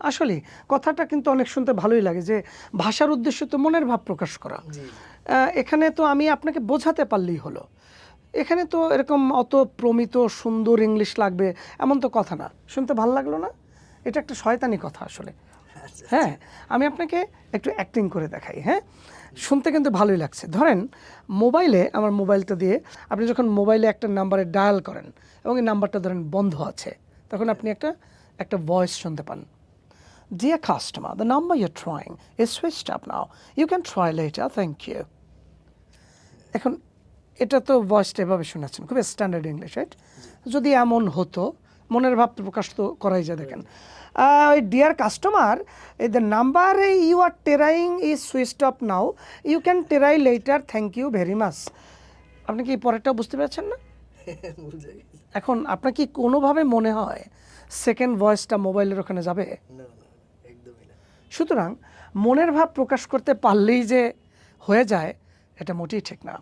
আসলে কথাটা কিন্তু অনেক শুনতে ভালোই লাগে যে ভাষার উদ্দেশ্য তো মনের ভাব প্রকাশ করা। এখানে তো আমি আপনাকে বোঝাতে পারলেই হলো। এখানে তো এরকম অত প্রমিত সুন্দর ইংলিশ লাগবে এমন তো কথা না। শুনতে ভালো লাগল না? এটা একটা শয়তানি কথা আসলে। আচ্ছা। হ্যাঁ আমি আপনাকে একটু অ্যাক্টিং করে দেখাই হ্যাঁ? শুনতে কিন্তু ভালোই লাগছে। ধরেন মোবাইলে আমার মোবাইলটা দিয়ে আপনি যখন মোবাইলে একটা নাম্বারে ডায়াল করেন এবং এই নাম্বারটা ধরেন বন্ধ আছে তখন আপনি একটা একটা ভয়েস শুনতে পান। Dear customer, the number you're trying is switched up now. You can try later. Thank you. এখন এটা তো ভয়েসটা এভাবে শোনাচ্ছেন খুব স্ট্যান্ডার্ড ইংলিশ রাইট যদি এমন হতো মনের ভাব প্রকাশ তো করাই যায় দেখেন। ওই dear customer the number you are trying is switched off now you can try later thank you very much আপনি কি পরেরটা বুঝতে পারছেন না? এখন আপনার কি কোনোভাবে মনে হয় সেকেন্ড ভয়েসটা মোবাইলের ওখানে যাবে? সুতরাং মনের ভাব প্রকাশ করতে পারলেই যে হয়ে যায় এটা মোটেই ঠিক না।